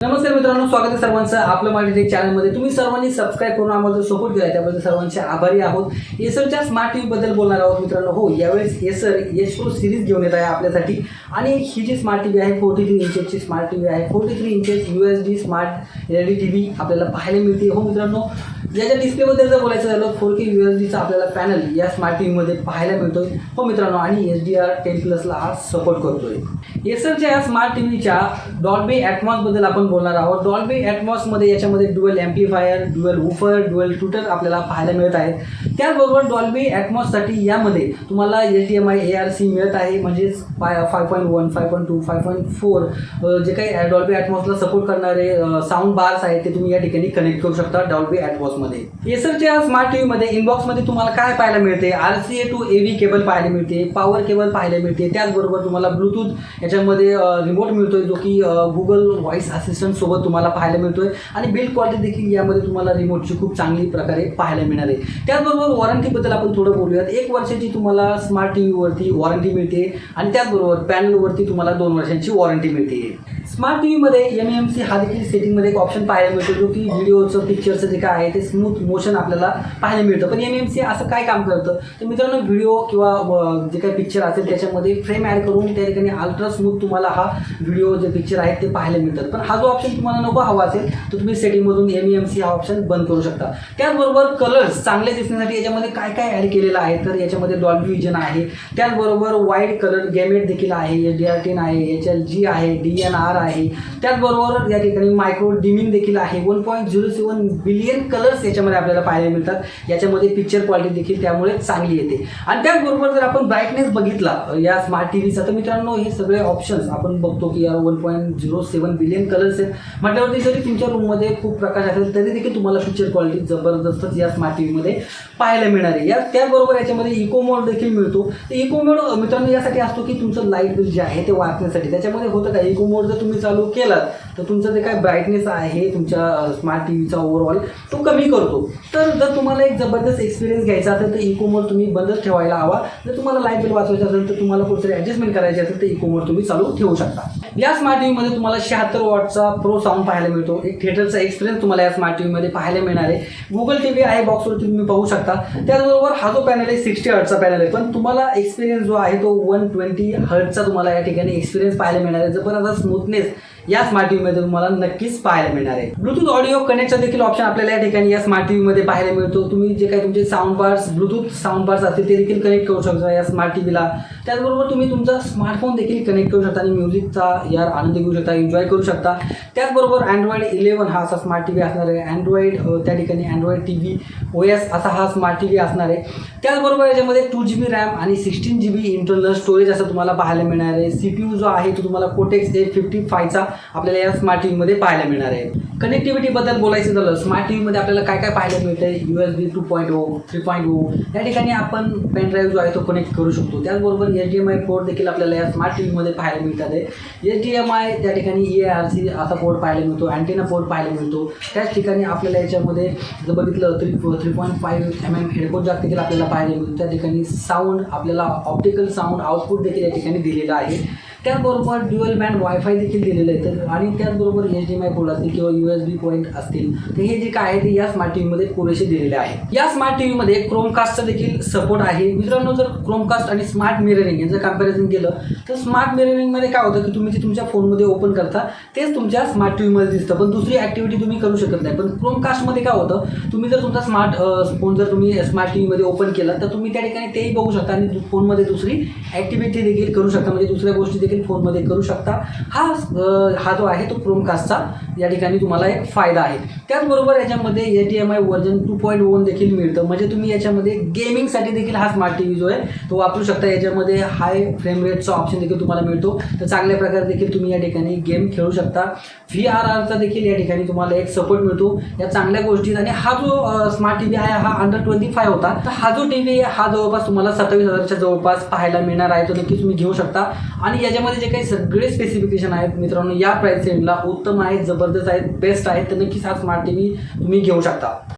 नमस्कार मित्रांनो स्वागत आहे सर्वांचं आपलं माझ्या चॅनलमध्ये तुम्ही सर्वांनी सबस्क्राईब करून आम्हाला जो सपोर्ट दिला त्याबद्दल सर्वांचे आभारी आहोत. एसरच्या स्मार्ट टी व्हीबद्दल बोलणार आहोत मित्रांनो. हो यावेळेस एसर एस प्रो सिरीज घेऊन येत आहे आपल्यासाठी. आणि ही जी स्मार्ट टी व्ही आहे फोर्टी थ्री इंचेसची स्मार्ट टी व्ही आहे. Forty three inches U H D smart L E D T आपल्याला पाहायला मिळते. हो मित्रांनो याच्या डिस्प्लेबद्दल जर बोलायचं झालं फोर के यू एस डीचा आपल्याला पॅनल या स्मार्ट टी व्हीमध्ये पाहायला मिळतोय. हो मित्रांनो आणि एच डी आर टेन प्लसला हा सपोर्ट करतोय. एसरच्या या स्मार्ट टी व्हीच्या डॉल्बी ॲटमॉसबद्दल आपण बोलणार आहोत. डॉल्बे ॲटमॉसमध्ये याच्यामध्ये dual amplifier dual woofer dual tweeter आपल्याला पाहायला मिळत आहेत त्याचबरोबर डॉल्बी ॲटमॉससाठी यामध्ये तुम्हाला H D M I A R C मिळत आहे. म्हणजेच five five point one five point two five point four जे काही डॉल्बी ॲटमॉसला सपोर्ट करणारे साऊंड बार्स आहेत ते तुम्ही या ठिकाणी कनेक्ट करू शकता डॉल्बी ॲटमॉसमध्ये. एसरच्या स्मार्ट टी व्हीमध्ये इनबॉक्समध्ये तुम्हाला काय पाहायला मिळते? R C A to A V cable पाहायला मिळते पॉवर केबल पाहायला मिळते. त्याचबरोबर तुम्हाला ब्लूटूथ याच्यामध्ये रिमोट मिळतोय जो की गुगल व्हॉइस असिस्टंट सोबत तुम्हाला पाहायला मिळतोय. आणि बिल्ड क्वालिटी देखील यामध्ये तुम्हाला रिमोटची खूप चांगली प्रकारे पाहायला मिळणार आहे. त्याचबरोबर वॉरंटीबद्दल आपण थोडं बोलूयात. एक वर्षाची तुम्हाला स्मार्ट टी व्हीवरती वॉरंटी मिळते आणि त्याचबरोबर पॅनलवरती तुम्हाला दोन वर्षांची वॉरंटी मिळते. स्मार्ट टी व्हीमध्ये एम एम सी हा देखील सेटिंगमध्ये एक ऑप्शन पाहायला मिळतो जो की व्हिडिओचं पिक्चरचं जे काय आहे ते स्मूथ मोशन आपल्याला पाहायला मिळतं. पण एम एम सी असं काय काम करतं? तर मित्रांनो व्हिडिओ किंवा जे काही पिक्चर असेल त्याच्यामध्ये फ्रेम ॲड करून त्या ठिकाणी अल्ट्रा स्मूथ तुम्हाला हा व्हिडिओ जे पिक्चर आहेत ते पाहायला मिळतात. पण हा जो ऑप्शन तुम्हाला नको हवा असेल तर तुम्ही सेटिंगमधून एम एम सी हा ऑप्शन बंद करू शकता. त्याचबरोबर कलर्स चांगले दिसण्यासाठी याच्यामध्ये काय काय ॲड केलेलं आहे तर याच्यामध्ये डॉल्बी विजन आहे. त्याचबरोबर वाईड कलर गॅमेट देखील आहे एच डी आर टेन आहे एच एल जी आहे डी एन आर आहे. त्याचबरोबर या ठिकाणी मायक्रो डिमिंग देखील आहे. One point zero seven billion colours याच्यामध्ये आपल्याला पाहायला मिळतात. याच्यामध्ये पिक्चर क्वालिटी देखील त्यामुळे चांगली येते. आणि त्याचबरोबर जर आपण ब्राईटनेस बघितला या स्मार्ट टी व्हीचा तर मित्रांनो हे सगळे ऑप्शन्स आपण बघतो की या one point zero seven billion colours आहेत. म्हटल्यावरती जरी तुमच्या रूममध्ये खूप प्रकाश असेल तरी देखील तुम्हाला पिक्चर क्वालिटी जबरदस्तच या स्मार्ट टी व्हीमध्ये पाहायला मिळणार आहे. या त्याचबरोबर याच्यामध्ये इको मोड देखील मिळतो. तर इको मोड मित्रांनो यासाठी असतो की तुमचं लाइट बिल जे आहे ते वाचण्यासाठी. त्याच्यामध्ये होतं का इको मोड जर तुम्ही तुम्ही चालू केलात तर तुमचं जे काय ब्राईटनेस आहे तुमच्या स्मार्ट टी व्हीचा ओव्हरऑल तो कमी करतो. तर जर तुम्हाला एक जबरदस्त एक्सपिरियन्स घ्यायचा असेल तर इकोमोड तुम्ही बंदच ठेवायला हवा. जर तुम्हाला लाइट बिल वाचवायचं असेल तर तुम्हाला कुठेतरी ॲडजस्टमेंट करायची असेल तर इकोमोड तुम्ही चालू ठेवू शकता. या स्मार्ट टी व्हीमध्ये तुम्हाला शहात्तर वॉटचा प्रो साऊंड पाहायला मिळतो. एक थिएटरचा एक्सपिरियन्स तुम्हाला या स्मार्ट टी व्हीमध्ये पाहायला मिळणार आहे. गुगल टी व्ही आहे बॉक्सवरती तुम्ही पाहू शकता. त्याचबरोबर हा जो पॅनल आहे सिक्स्टी हर्टचा पॅनल आहे. पण तुम्हाला एक्सपिरियन्स जो आहे तो वन ट्वेंटी हर्टचा तुम्हाला या ठिकाणी एक्सपिरियन्स पाहायला मिळणार आहे. जबरदस्त स्मूथनेस या स्मार्ट टी व्हीमध्ये तुम्हाला नक्कीच पाहायला मिळणार आहे. ब्लूटूथ ऑडिओ कनेक्टचा देखील ऑप्शन आपल्याला या ठिकाणी या स्मार्ट टी व्हीमध्ये पाहायला मिळतो. तुम्ही जे काही तुमचे sound bars Bluetooth sound bars असतील ते देखील कनेक्ट करू शकता या स्मार्ट टी व्हीला त्याचबरोबर तुम्ही तुमचा स्मार्टफोन देखील कनेक्ट करू शकता आणि म्युझिकचा यार आनंद घेऊ शकता एन्जॉय करू शकता. त्याचबरोबर अँड्रॉइड इलेवन हा असा स्मार्ट टी व्ही असणार आहे. अँड्रॉइड त्या ठिकाणी Android T V O S असा हा स्मार्ट टी व्ही असणार आहे. त्याचबरोबर याच्यामध्ये टू जी बी रॅम आणि sixteen G B internal storage असं तुम्हाला पाहायला मिळणार आहे. सी पी यू जो आहे तो तुम्हाला कोटेक्स ए फिफ्टी फायचा आपल्याला या स्मार्ट टी व्हीमध्ये पाहायला मिळणार आहे. कनेक्टिव्हिटीबद्दल बोलायचं झालं स्मार्ट टी व्हीमध्ये आपल्याला काय काय पाहायला मिळतं U S B two point O three point O या ठिकाणी आपण पेन ड्राईव्ह जो आहे तो कनेक्ट करू शकतो. त्याचबरोबर H D M I port देखील आपल्याला या स्मार्ट टी व्हीमध्ये पाहायला मिळतात आहे. एच डी एम आय त्या ठिकाणी ए आर सी असा पोर्ट पाहायला मिळतो अँटेना पोर्ट पाहायला मिळतो. त्याच ठिकाणी आपल्याला याच्यामध्ये जर बघितलं three three point five M M headphone jack देखील आपल्याला पाहायला मिळतो. त्या ठिकाणी साऊंड आपल्याला ऑप्टिकल साऊंड आउटपुट देखील या ठिकाणी दिलेलं आहे. त्याचबरोबर ड्युअल बँड वायफाय देखील दिलेलं आहे तर आणि त्याचबरोबर H D M I port असतील किंवा यू एस बी पॉईंट असतील. तर हे जे काय आहे ते या स्मार्ट टी व्हीमध्ये पुरेसे दिलेले आहे. या स्मार्ट टी व्हीमध्ये क्रोमकास्टचा देखील सपोर्ट आहे. मित्रांनो जर क्रोमकास्ट आणि स्मार्ट मिररिंग यांचं कंपॅरिझन केलं तर स्मार्ट मिररिंगमध्ये काय होतं की तुम्ही जे तुमच्या फोनमध्ये ओपन करता तेच तुमच्या स्मार्ट टी व्हीमध्ये दिसतं. पण दुसरी ॲक्टिव्हिटी तुम्ही करू शकत नाही. पण क्रोमकास्टमध्ये काय होतं तुम्ही जर तुमचा स्मार्ट फोन जर तुम्ही स्मार्ट टी व्हीमध्ये ओपन केला तर तुम्ही त्या ठिकाणी तेही बघू शकता आणि फोनमध्ये दुसरी ॲक्टिव्हिटी देखील करू शकता. म्हणजे दुसऱ्या गोष्टी देखील फोनमध्ये करू शकता. हा हा जो आहे तो क्रोमकास्टचा या ठिकाणी तुम्हाला एक फायदा आहे. त्याचबरोबर याच्यामध्ये A T M I version two point one देखील मिळतं. म्हणजे तुम्ही याच्यामध्ये गेमिंगसाठी देखील हा स्मार्ट टी व्ही जो आहे तो वापरू शकता. याच्यामध्ये हाय फ्रेम रेटचा ऑप्शन देखील तुम्हाला मिळतो. तर चांगल्या प्रकारे देखील तुम्ही या ठिकाणी गेम खेळू शकता. व्ही आर आरचा देखील या ठिकाणी तुम्हाला एक सपोर्ट मिळतो. या चांगल्या गोष्टीत आणि हा जो स्मार्ट टी व्ही आहे हा अंडर ट्वेंटी फाय होता. तर हा जो टी व्ही हा जवळपास तुम्हाला सत्तावीस हजारच्या जवळपास पाहायला मिळणार आहे. तो नक्की तुम्ही घेऊ शकता. आणि याच्यामध्ये जे काही सगळे स्पेसिफिकेशन आहेत मित्रांनो या प्राईस रेंजला उत्तम आहेत जबरदस्त आहेत बेस्ट आहेत तर नक्कीच हा स्मार्ट टी व्ही तुम्ही घेऊ शकता.